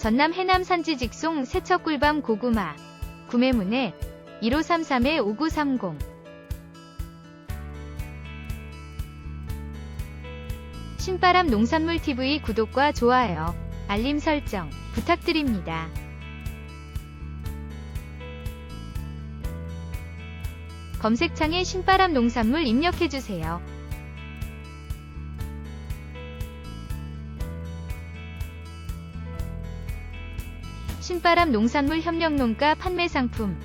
전남 해남 산지 직송 세척 꿀밤 고구마 구매문의 1533-5930 신바람 농산물 TV 구독과 좋아요, 알림 설정 부탁드립니다. 검색창에 신바람 농산물 입력해주세요. 신바람 농산물 협력농가 판매 상품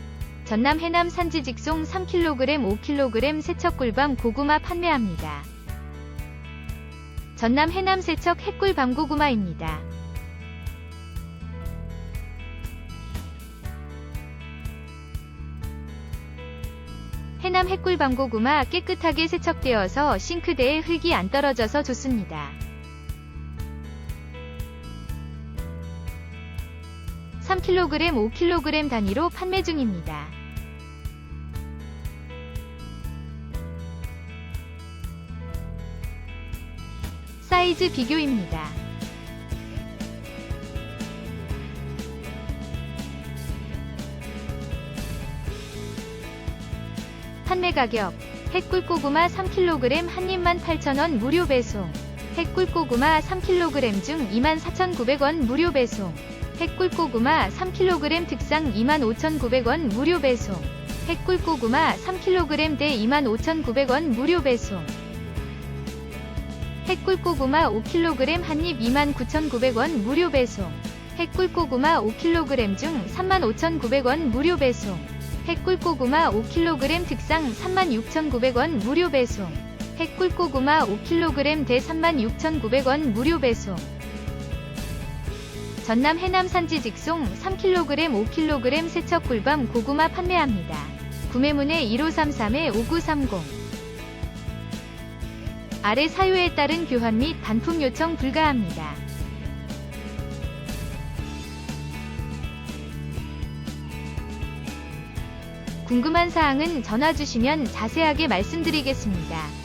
전남 해남 산지 직송 3kg 5kg 세척 꿀밤 고구마 판매합니다. 전남 해남 세척 핵꿀밤 고구마입니다. 해남 핵꿀밤 고구마 깨끗하게 세척되어서 싱크대에 흙이 안 떨어져서 좋습니다. 3kg, 5kg 단위로 판매 중입니다. 사이즈 비교입니다. 판매 가격 핵꿀고구마 3kg 한 입만 8,000원 무료 배송 핵꿀고구마 3kg 중 24,900원 무료 배송 핵꿀고구마 3kg 특상 25,900원 무료 배송. 핵꿀고구마 3kg 대 25,900원 무료 배송. 핵꿀고구마 5kg 한입 29,900원 무료 배송. 핵꿀고구마 5kg 중 35,900원 무료 배송. 핵꿀고구마 5kg 특상 36,900원 무료 배송. 핵꿀고구마 5kg 대 36,900원 무료 배송 전남 해남 산지 직송 3kg 5kg 세척 꿀밤 고구마 판매합니다. 구매문의 1533-5930 아래 사유에 따른 교환 및 반품 요청 불가합니다. 궁금한 사항은 전화 주시면 자세하게 말씀드리겠습니다.